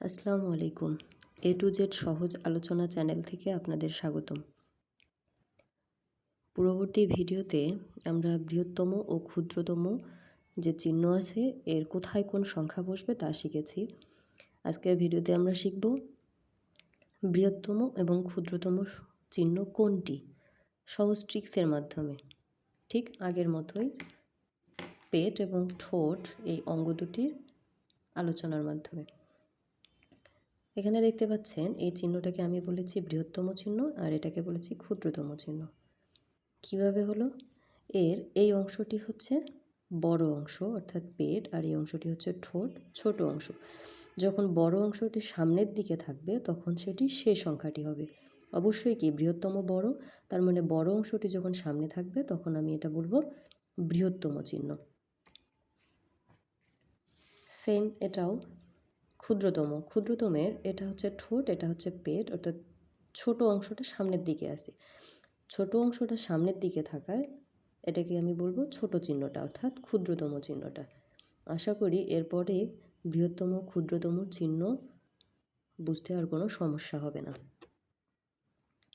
আসসালামু আলাইকুম। এ to Z সহজ আলোচনা চ্যানেল থেকে আপনাদের স্বাগতম। পূর্ববর্তী ভিডিওতে আমরা বৃহত্তম ও ক্ষুদ্রতম যে চিহ্ন আছে, এর কোথায় কোন সংখ্যা বসবে তা শিখেছি। আজকের ভিডিওতে আমরা শিখব বৃহত্তম এবং ক্ষুদ্রতম চিহ্ন কোনটি? সহজ ট্রিক্সের মাধ্যমে। ঠিক আগের মতোই পেট এবং ঠোঁট এই অঙ্গ দুটির আলোচনার মাধ্যমে। এখানে দেখতে পাচ্ছেন, এই চিহ্নটাকে আমি বলেছি বৃহত্তম চিহ্ন আর এটাকে বলেছি ক্ষুদ্রতম চিহ্ন। কীভাবে হলো? এর এই অংশটি হচ্ছে বড় অংশ, অর্থাৎ পেট, আর এই অংশটি হচ্ছে ঠোঁট, ছোট অংশ। যখন বড় অংশটি সামনের দিকে থাকবে, তখন সেটি শেষ সংখ্যাটি হবে। অবশ্যই কি বৃহত্তম বড়? তার মানে বড় অংশটি যখন সামনে থাকবে, তখন আমি এটা বলব বৃহত্তম চিহ্ন। সেম এটাও ক্ষুদ্রতম, ক্ষুদ্রতমের এটা হচ্ছে ঠোঁট, এটা হচ্ছে পেট, অর্থাৎ ছোট অংশটা সামনের দিকে আছে। ছোট অংশটা সামনের দিকে থাকায় এটাকে আমি বলব ছোট চিহ্নটা, অর্থাৎ ক্ষুদ্রতম চিহ্নটা। আশা করি এরপরে বৃহত্তম, ক্ষুদ্রতম চিহ্ন বুঝতে আর কোনো সমস্যা হবে না।